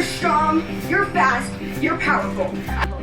You're strong, you're fast, you're powerful.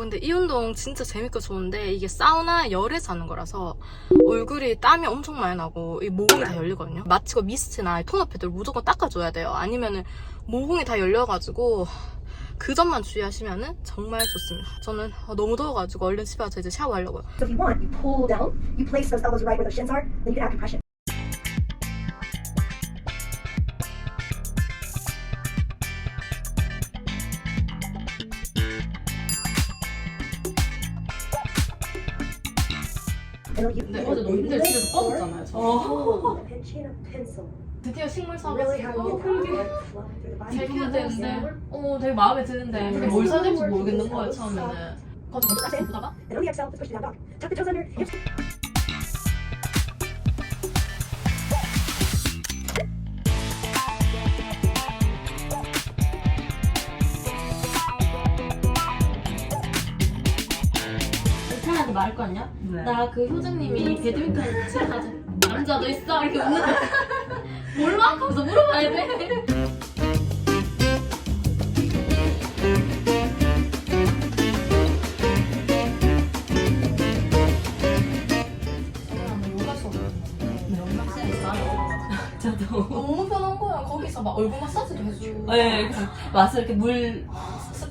여러분들 이 운동 진짜 재밌고 좋은데 이게 사우나 열에서 하는 거라서 얼굴이 땀이 엄청 많이 나고 이 모공이 다 열리거든요. 마취고 미스트나 토너 패드를 무조건 닦아줘야 돼요. 아니면은 모공이 다 열려가지고 그 점만 주의하시면은 정말 좋습니다. 저는 너무 더워가지고 얼른 집에 와서 이제 샤워하려고요. So. 근데 어제 너무 힘들어 집에서 뻗었잖아요. 저. Oh. 드디어 식물 사가지고. 잘 키워야 되는데 어 되게 마음에 드는데 근데 뭘 사야 될지 모르겠는 거예요 처음에는. 그래서 먼저 보다가 거 아니야? 나그 효정님이 배드민턴 치러 가자. 남자도 있어? 이렇게 웃는 거. 몰라? 하면서 물어봐야 돼. 저도 너무 편한 거야. 거기서 막 얼굴 마사지도 해주고. 네, 와서 이렇게 물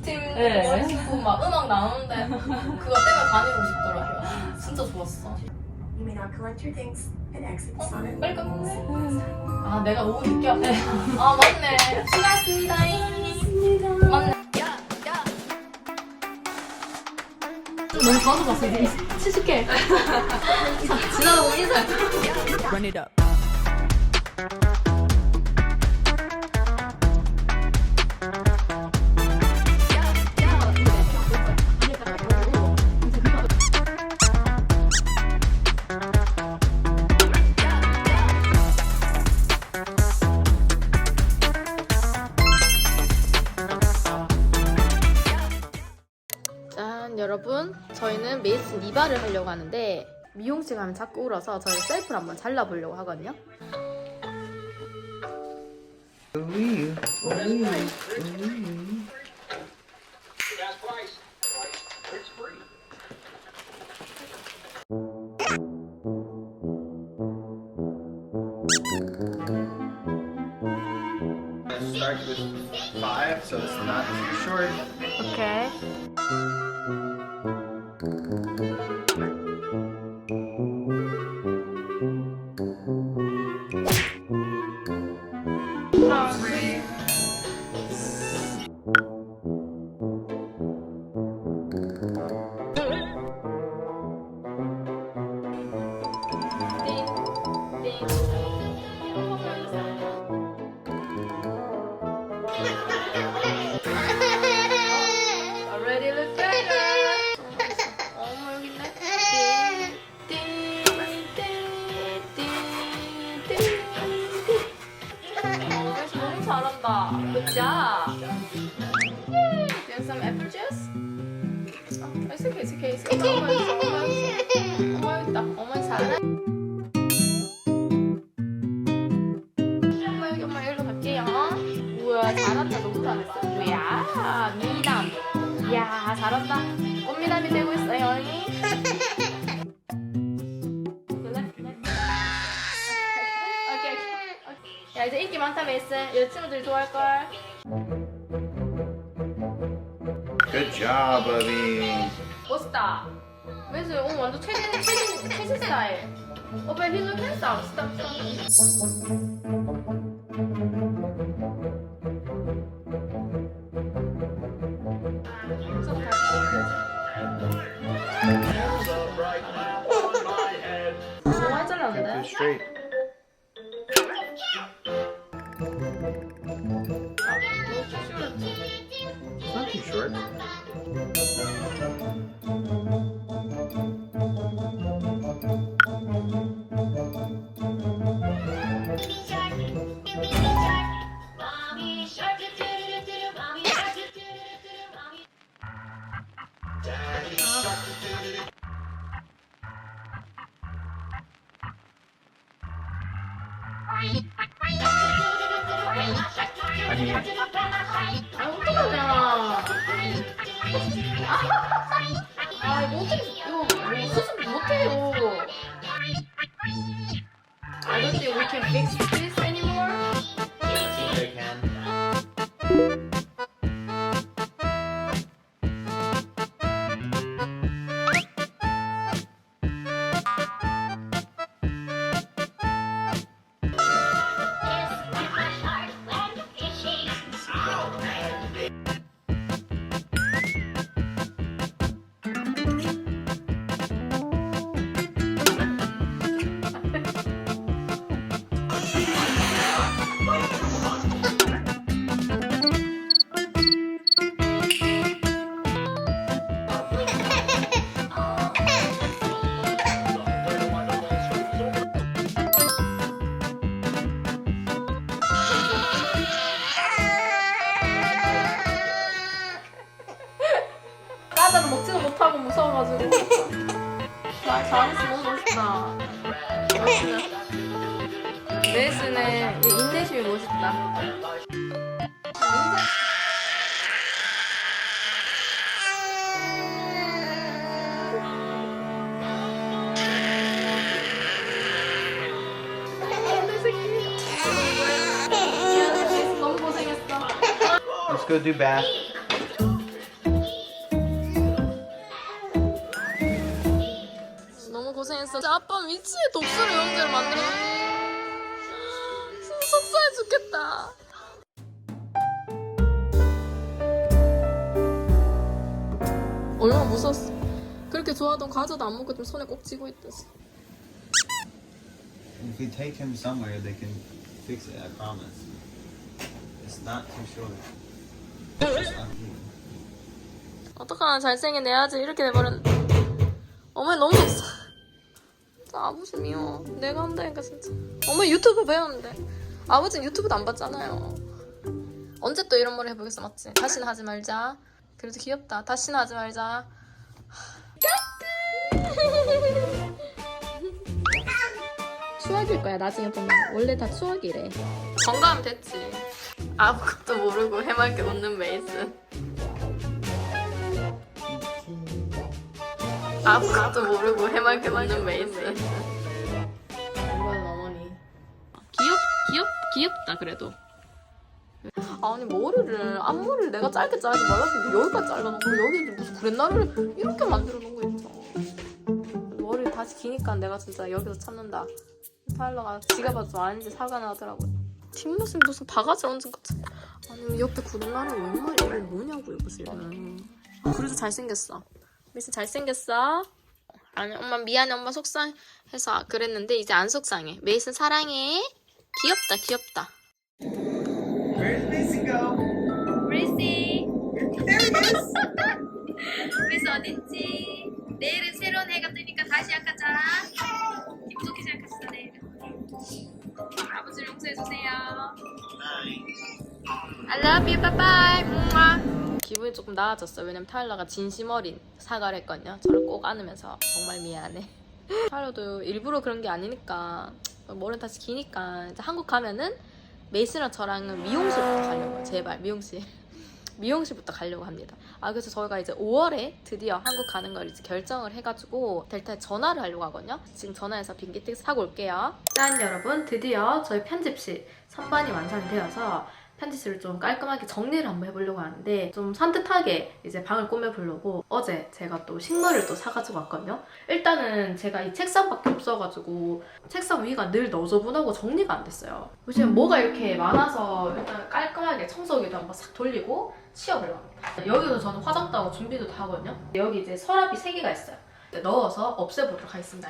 스팀 네. 막 음악 나오는데 그거 때문에 다니고 싶더라고요. 진짜 좋았어. You may now collect your things and exit the 어. 빨리 끝내. 아, 내가 너무 늦게 왔네. 아, 맞네. 수고하셨습니다. 맞네. 좀 너무 좋아서 봤어. 이제 70개. 지나가고 인사해. run it up. 짠, 여러분. 저희는 메이슨 리바를 하려고 하는데 미용실 가면 자꾸 울어서 저희 셀프를 한번 잘라보려고 하거든요. It starts with five, so it's not too short. 오 잘한다. Good job. Yay. Do you have some apple juice? 어, it's okay, it's okay, it's okay. 야 이제 인기 많다 메이슨. 여자친구들이 좋아할 걸. Good job, Bubby. 멋있다. 메이스 오늘 완전 최신 최신 최신 스타일. 오빠 히즈 캔스 스 잘했어 너무 멋있다. 레이스는 이 인내심이 멋있다. Let's do bath. 미치에 독수리 형제를 만들어. 진짜 속상해 죽겠다. 얼마나 무서웠어. 그렇게 좋아하던 과자도 안 먹고 좀 손에 꼭 쥐고 있댔어. If we take him somewhere, they can fix it. I promise. It's not too short. It's not. 어떡하나 잘생긴 내 아들 이렇게 돼버렸는데. 어머니 너무. 진짜 아버지 미워. 내가 한다니까 진짜. 어머니 유튜브 배웠는데. 아버지는 유튜브도 안 봤잖아요. 언제 또 이런 말을 해보겠어 맞지? 다시는 하지 말자. 그래도 귀엽다. 다시는 하지 말자. 추억일 거야 나중에 보면 원래 다 추억이래 건강하면 됐지 아무것도 모르고 해맑게 웃는 메이슨 아무것도 모르고 해맑게 웃는 메이슨 이건 어머니. 귀엽 귀엽 귀엽다 그래도. 아니 머리를 앞머리를 내가 짧게 자르지 말라서 여기까지 잘라놓고 여기 이제 무슨 구렛나루를 이렇게 만들어 놓은 거 있죠 머리 다시 기니까 내가 진짜 여기서 참는다. 타일러가 지가 봐도 좀 아닌지 사과 나더라고 뒷모습 무슨 바가지 얹은 것 같아 아니 옆에 구렛나루 웬 말이야? 이거 뭐냐고 이거 지금 아, 그래도 잘생겼어 미스 잘생겼어? 아니 엄마 미안해. 엄마 속상해서 그랬는데 이제 안 속상해. 메이슨 사랑해. 귀엽다 귀엽다. Where did Mason go? 브리시 There he is. 그래서 어딨지? 내일은 새로운 해가 뜨니까 다시 약하자. 기분 좋게 시작했어 내일은. 아버지를 용서해주세요. I love you. Bye bye 기분이 조금 나아졌어요. 왜냐면 타일러가 진심 어린 사과를 했거든요. 저를 꼭 안으면서 정말 미안해. 타일러도 일부러 그런 게 아니니까 머리는 다시 기니까 이제 한국 가면은 메이스랑 저랑은 미용실부터 가려고요. 제발 미용실. 미용실부터 가려고 합니다. 아 그래서 저희가 이제 5월에 드디어 한국 가는 걸 이제 결정을 해가지고 델타에 전화를 하려고 하거든요. 지금 전화해서 비행기 티켓 사고 올게요. 짠 여러분 드디어 저희 편집실 선반이 완성이 되어서 편집실을 좀 깔끔하게 정리를 한번 해보려고 하는데 좀 산뜻하게 이제 방을 꾸며보려고 어제 제가 또 식물을 또 사가지고 왔거든요. 일단은 제가 이 책상밖에 없어가지고 책상 위가 늘 너저분하고 정리가 안 됐어요. 요즘 뭐가 이렇게 많아서 일단 깔끔하게 청소기도 한번 싹 돌리고 치워보려고 합니다. 여기도 저는 화장도 하고 준비도 다 하거든요. 여기 이제 서랍이 3개가 있어요. 넣어서 없애보도록 하겠습니다.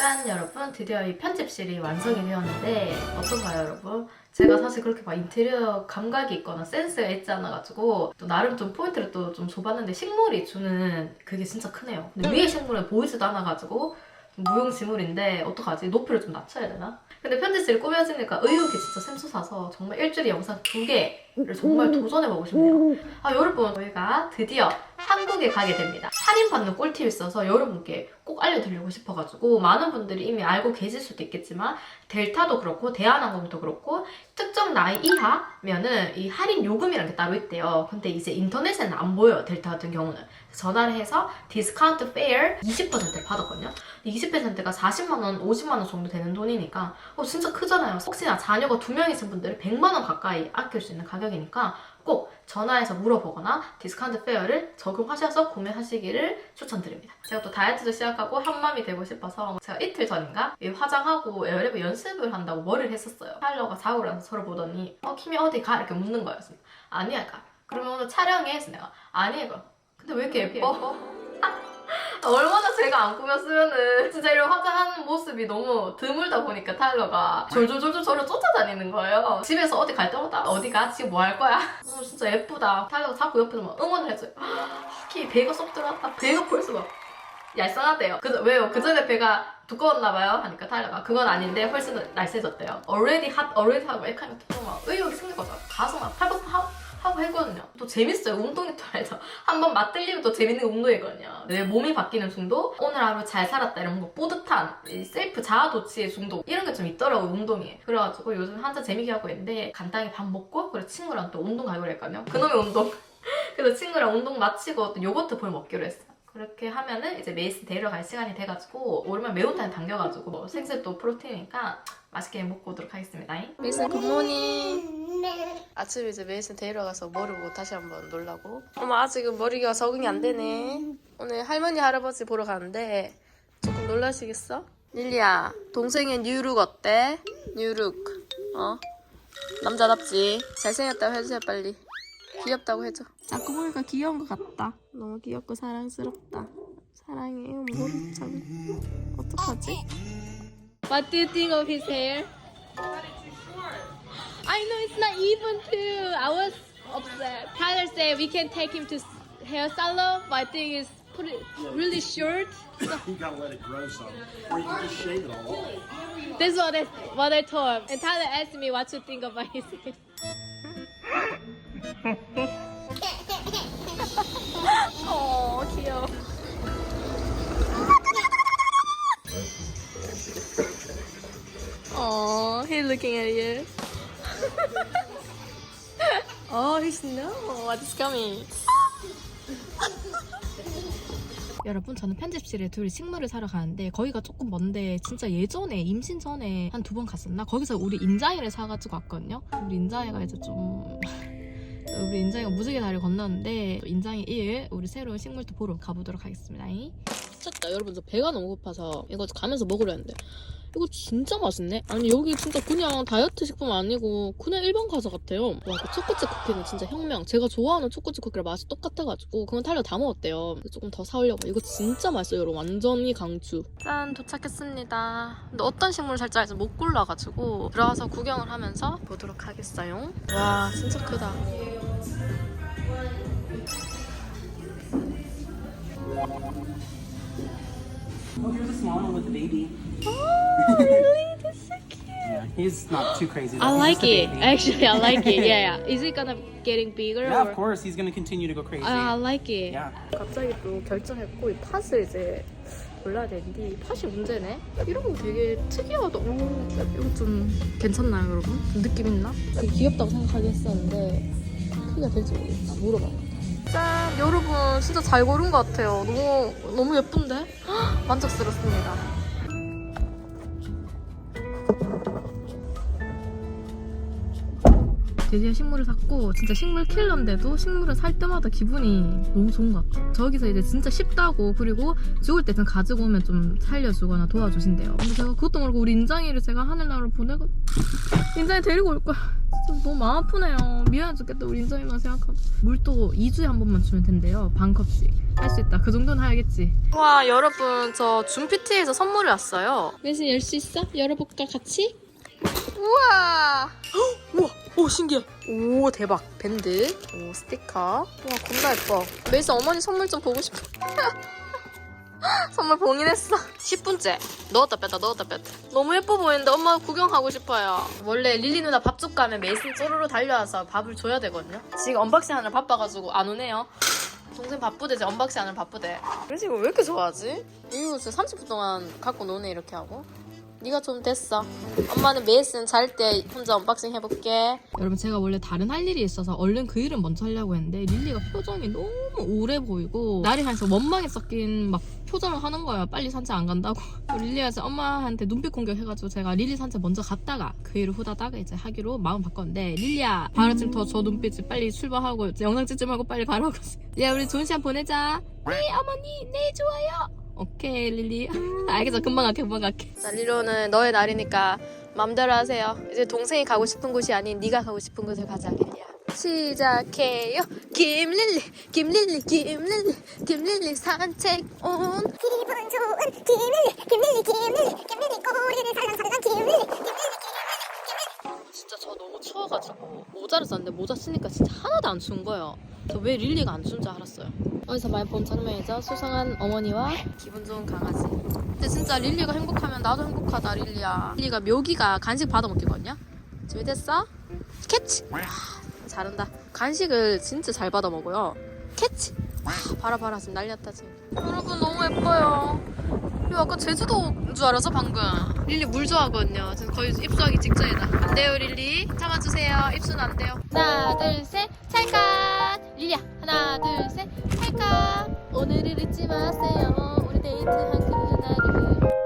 짠 여러분 드디어 이 편집실이 완성이 되었는데 어떤가요 여러분? 제가 사실 그렇게 막 인테리어 감각이 있거나 센스가 있지 않아가지고 또 나름 좀 포인트를 또 좀 줘봤는데 식물이 주는 그게 진짜 크네요 근데 위에 식물은 보이지도 않아가지고 좀 무용지물인데 어떡하지? 높이를 좀 낮춰야 되나? 근데 편집실 꾸며지니까 의욕이 진짜 샘솟아서 정말 일주일에 영상 두 개를 정말 도전해보고 싶네요 아 여러분 저희가 드디어 한국에 가게 됩니다. 할인받는 꿀팁이 있어서 여러분께 꼭 알려드리고 싶어가지고 많은 분들이 이미 알고 계실 수도 있겠지만 델타도 그렇고 대한항공도 그렇고 특정 나이 이하면은 이 할인 요금이라는 게 따로 있대요. 근데 이제 인터넷에는 안 보여요. 델타 같은 경우는. 전화를 해서 디스카운트 페어 20%를 받았거든요. 20%가 40만 원, 50만 원 정도 되는 돈이니까 어, 진짜 크잖아요. 혹시나 자녀가 두 명이신 분들은 100만 원 가까이 아낄 수 있는 가격이니까 꼭 전화해서 물어보거나 디스카운트 페어를 적용하셔서 구매하시기를 추천드립니다. 제가 또 다이어트도 시작하고 한맘이 되고 싶어서 제가 이틀 전인가 이 화장하고 에어랩을 연습을 한다고 머리를 했었어요. 타일러가 자고 일어나서 저를 보더니 어 키미 어디 가? 이렇게 묻는. 그래서 아니야 가. 그러면 오늘 촬영해? 해서 내가 아니야 가. 근데 왜 이렇게 예뻐? 얼마나 제가 안 꾸몄으면은 진짜 이런 화장하는 모습이 너무 드물다 보니까 타일러가 졸졸졸졸 저를 쫓아다니는 거예요. 집에서 어디 갈 때마다 어디 가? 지금 뭐 할 거야? 어, 진짜 예쁘다. 타일러가 자꾸 옆에서 막 응원을 해줘요. 키 배가 쏙 들어왔다. 배가 벌써 막 얄쌍하대요. 그, 왜요? 그 전에 배가 두꺼웠나 봐요. 하니까 타일러가 그건 아닌데 훨씬 더 날쌔졌대요. already hot, already 하고 또막 의욕이 생긴 거죠. 가서 막 팔굽 하고 하고 했거든요. 또 재밌어요. 운동이 또 알죠. 한번 맛들리면 또 재밌는 운동이거든요. 내 몸이 바뀌는 중독, 오늘 하루 잘 살았다 이런 거 뿌듯한 이 셀프 자아 도취의 중독 이런 게 좀 있더라고요. 운동이. 그래가지고 요즘 한참 재밌게 하고 있는데 간단히 밥 먹고 그리고 친구랑 또 운동 가기로 했거든요. 그놈의 운동. 그래서 친구랑 운동 마치고 또 요거트 볼 먹기로 했어요. 그렇게 하면은 이제 메이스 데리러 갈 시간이 돼가지고 오랜만에 매운탕 당겨가지고 뭐 생새도 프로테인이니까 맛있게 먹고 오도록 하겠습니다. 메이슨 굿모닝. 아침에 이제 메이슨 데리러 가서 모르고 다시 한번 놀라고. 어머 아직은 머리가 적응이 안 되네. 오늘 할머니 할아버지 보러 가는데 조금 놀라시겠어? 릴리야 동생의 뉴룩 어때? 뉴룩 어? 남자답지? 잘생겼다고 해주세요 빨리. 귀엽다고 해줘. 자꾸 보니까 귀여운 것 같다. 너무 귀엽고 사랑스럽다. 사랑해요 모르 참. 어떡하지? What do you think of his hair? I know it's not even too. I was upset. Tyler said we can take him to hair salon, but I think it's pretty, really short. You gotta let it grow some. Or you can just shave it all off. That's what I, what I told him. And Tyler asked me what to think about his hair. 어 귀여워. Oh, he's looking at you. oh, he's know what's coming. 여러분 저는 편집실에 둘이 식물을 사러 가는데 거기가 조금 먼데 진짜 예전에 임신 전에 한 두 번 갔었나? 거기서 우리 인자이를 사가지고 왔거든요. 우리 인자이가 이제 좀 우리 인자이가 무지개 다리를 건넜는데 인자이 1 우리 새로운 식물도 보러 가보도록 하겠습니다. 미쳤다. 여러분 저 배가 너무 고파서 이거 가면서 먹으려 했는데 이거 진짜 맛있네. 아니 여기 진짜 그냥 다이어트 식품 아니고 그냥 일반 과자 같아요. 와, 그 초코칩 쿠키는 진짜 혁명. 제가 좋아하는 초코칩 쿠키랑 맛이 똑같아가지고 그건 탈려 다 먹었대요. 조금 더 사오려고. 이거 진짜 맛있어요, 여러분. 완전히 강추. 짠, 도착했습니다. 근데 어떤 식물을 살짝 해서 못 골라가지고 들어와서 구경을 하면서 보도록 하겠어요. 와, 진짜 크다. Oh, here's a small one with a baby. Oh, really? That's so cute. Yeah, he's not too crazy. I though. He's like just a it. baby. Actually, I like it. Yeah, yeah. Is it gonna getting bigger? Yeah, or? of course. He's gonna continue to go crazy. I like it. Yeah. 갑자기 또 결정했고 이 팥을 이제 골라야 되는데 이 팥이 문제네. 이런 거 되게 특이하다. 오, 이거 좀 괜찮나요, 여러분? 좀 느낌 있나? 되게 귀엽다고 생각하긴 했었는데 크기가 될지 모르겠다. 물어봐야겠다. 짠, 여러분 진짜 잘 고른 것 같아요. 너무 너무 예쁜데? 헉, 만족스럽습니다. 드디어 식물을 샀고 진짜 식물 킬러인데도 식물을 살 때마다 기분이 너무 좋은 것 같아요. 저기서 이제 진짜 쉽다고 그리고 죽을 때 좀 가지고 오면 좀 살려주거나 도와주신대요. 근데 제가 그것도 모르고 우리 인장이를 제가 하늘나라로 보내고 인장이 데리고 올 거야. 진짜 너무 마음 아프네요. 미안해 죽겠다 우리 인장이만 생각하고. 물도 2주에 한 번만 주면 된대요. 반 컵씩. 할 수 있다. 그 정도는 해야겠지. 와 여러분 저 준피티에서 선물을 왔어요. 대신 열 수 있어? 열어볼까 같이? 우와! 우와! 오 신기해. 오 대박. 밴드. 오 스티커. 와 겁나 예뻐. 메이스 어머니 선물 좀 보고 싶어. 선물 봉인했어. 10분째. 넣었다 뺐다 넣었다 뺐다. 너무 예뻐 보이는데 엄마 구경하고 싶어요. 원래 릴리 누나 밥줄 가면 메이슨 쪼르르 달려와서 밥을 줘야 되거든요. 지금 언박싱 하느라 바빠가지고 안 오네요. 동생 바쁘대, 제 언박싱 하느라 바쁘대. 그래서 이거 왜 이렇게 좋아하지? 이거 진짜 30분 동안 갖고 노네 이렇게 하고. 네가 좀 됐어. 엄마는 메이슨 잘때 혼자 언박싱 해볼게. 여러분 제가 원래 다른 할 일이 있어서 얼른 그 일은 먼저 하려고 했는데 릴리가 표정이 너무 우울해 보이고 날이 하면서 원망에 섞인 막 표정을 하는 거예요. 빨리 산책 안 간다고. 릴리가 이제 엄마한테 눈빛 공격해가지고 제가 릴리 산책 먼저 갔다가 그 일을 후다다가 이제 하기로 마음 바꿨는데 릴리야 바라쯤 더저 눈빛이 빨리 출발하고 영상 찍지 말고 빨리 가라고. 야 우리 좋은 시간 보내자. 네 어머니 네 좋아요. 오케이 릴리. 알겠어. 금방 갈게 금방 갈게. 자 오늘 너의 날이니까 맘대로 하세요. 이제 동생이 가고 싶은 곳이 아닌 네가 가고 싶은 곳을 가자 릴리야. 시작해요. 김릴리 김릴리 김릴리 김릴리 산책 온. 기분 좋은 김일리 김일리 김일리 김일리 꼬리를 살랑살랑 김일리 김일리. 진짜 저 너무 추워가지고 모자를 썼는데 모자 쓰니까 진짜 하나도 안 추운 거예요. 저 왜 릴리가 안 추운 줄 알았어요. 어디서 많이 본 장면이죠? 수상한 어머니와 기분 좋은 강아지. 근데 진짜 릴리가 행복하면 나도 행복하다 릴리야. 릴리가 묘기가 간식 받아 먹기거든요. 준비됐어? 캐치! 와, 잘한다. 간식을 진짜 잘 받아 먹어요. 캐치! 와, 봐라 봐라 지금 났다 지금. 여러분 너무 예뻐요. 이거 아까 제주도인 줄 알았어 방금 릴리 물 좋아하거든요 지금 거의 입수하기 직전이다 안 돼요 릴리 참아주세요 입수는 안 돼요 하나 둘 셋 찰칵 릴리야. 하나 둘셋. 찰칵 오늘을 잊지 마세요. 우리 데이트 한 그날을